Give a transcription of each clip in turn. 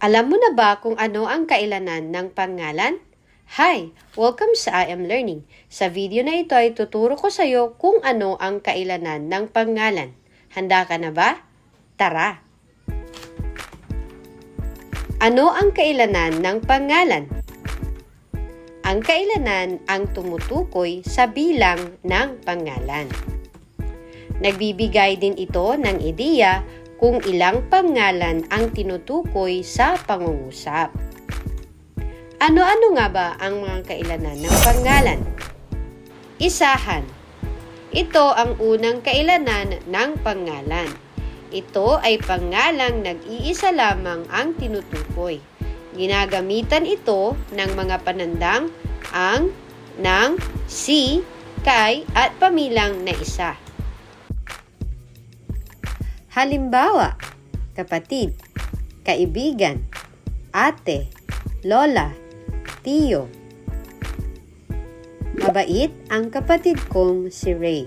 Alam mo na ba kung ano ang kailanan ng pangalan? Hi! Welcome sa I Am Learning. Sa video na ito ay tuturo ko sa iyo kung ano ang kailanan ng pangalan. Handa ka na ba? Tara! Ano ang kailanan ng pangalan? Ang kailanan ang tumutukoy sa bilang ng pangalan. Nagbibigay din ito ng ideya kung ilang pangalan ang tinutukoy sa pangungusap. Ano-ano nga ba ang mga kailanan ng pangalan? Isahan. Ito ang unang kailanan ng pangalan. Ito ay pangalang nag-iisa lamang ang tinutukoy. Ginagamitan ito ng mga panandang ang, ng, si, kay at pamilang na isa. Halimbawa, kapatid, kaibigan, ate, lola, tiyo. Mabait ang kapatid kong si Ray.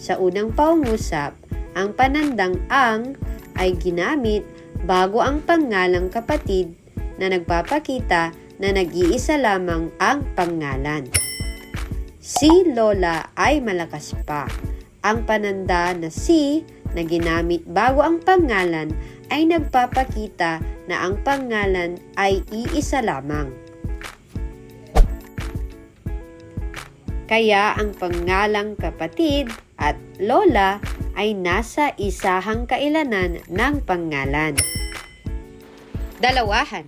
Sa unang paungusap, ang panandang ang ay ginamit bago ang pangalang kapatid na nagpapakita na nag-iisa lamang ang pangalan. Si Lola ay malakas pa. Ang pananda na si na ginamit bago ang pangalan ay nagpapakita na ang pangalan ay iisa lamang. Kaya ang pangalang kapatid at lola ay nasa isahang kailanan ng pangalan. Dalawahan.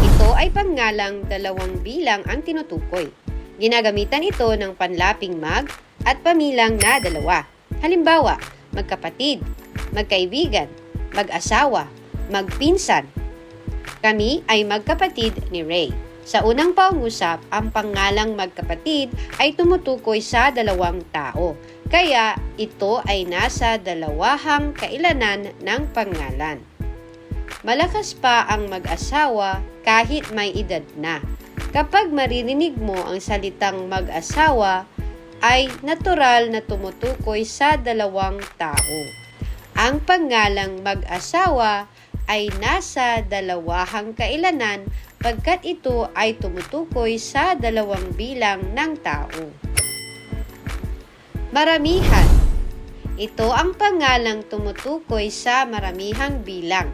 Ito ay pangalang dalawang bilang ang tinutukoy. Ginagamitan ito ng panlaping mag at pamilang na dalawa. Halimbawa, magkapatid, magkaibigan, mag-asawa, magpinsan. Kami ay magkapatid ni Ray. Sa unang paungusap, ang pangalang magkapatid ay tumutukoy sa dalawang tao. Kaya ito ay nasa dalawahang kailanan ng pangalan. Malakas pa ang mag-asawa kahit may edad na. Kapag maririnig mo ang salitang mag-asawa, ay natural na tumutukoy sa dalawang tao. Ang pangalang mag-asawa ay nasa dalawahang kailanan pagkat ito ay tumutukoy sa dalawang bilang ng tao. Maramihan. Ito ang pangalang tumutukoy sa maramihang bilang.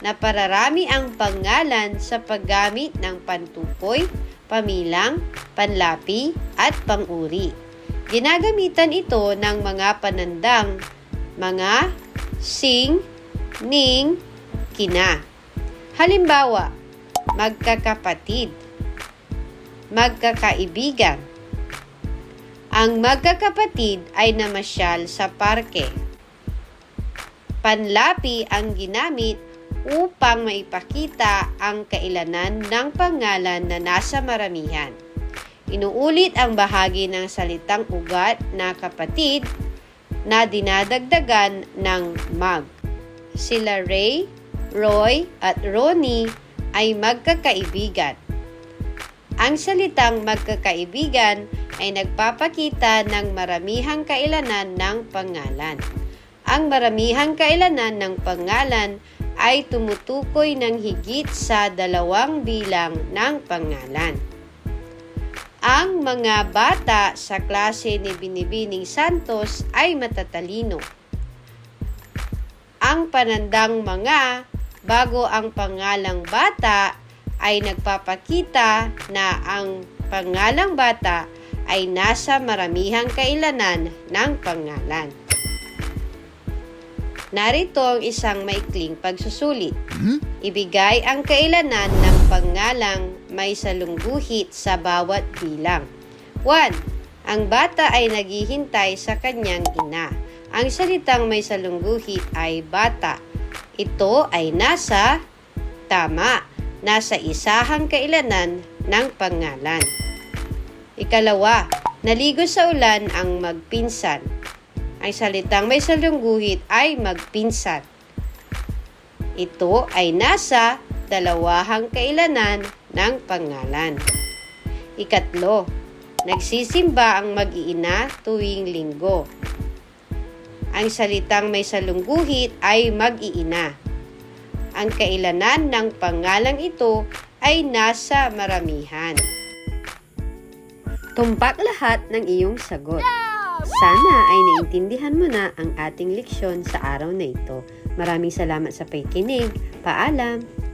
Napararami ang pangalan sa paggamit ng pantukoy, pamilang, panlapi, at panguri. Ginagamitan ito ng mga panandang, mga sing, ning, kina. Halimbawa, magkakapatid, magkakaibigan. Ang magkakapatid ay namasyal sa parke. Panlapi ang ginamit upang maipakita ang kailanan ng pangalan na nasa maramihan. Inuulit ang bahagi ng salitang ugat na kapatid na dinadagdagan ng mag. Sila Ray, Roy at Ronnie ay magkakaibigan. Ang salitang magkakaibigan ay nagpapakita ng maramihang kailanan ng pangalan. Ang maramihang kailanan ng pangalan ay tumutukoy ng higit sa dalawang bilang ng pangalan. Ang mga bata sa klase ni Binibining Santos ay matatalino. Ang panandang mga bago ang pangalang bata ay nagpapakita na ang pangalang bata ay nasa maramihang kailanan ng pangalan. Narito ang isang maikling pagsusulit. Ibigay ang kailanan ng pangalang may salungguhit sa bawat bilang. 1. Ang bata ay naghihintay sa kanyang ina. Ang salitang may salungguhit ay bata. Ito ay nasa tama, nasa isahang kailanan ng pangalan. Ikalawa, naligo sa ulan ang magpinsan. Ang salitang may salungguhit ay magpinsan. Ito ay nasa dalawahang kailanan ng pangalan. Ikatlo, nagsisimba ang mag-iina tuwing linggo. Ang salitang may salungguhit ay mag-iina. Ang kailanan ng pangalang ito ay nasa maramihan. Tumpak lahat ng iyong sagot. Sana ay naintindihan mo na ang ating leksyon sa araw na ito. Maraming salamat sa pakikinig. Paalam!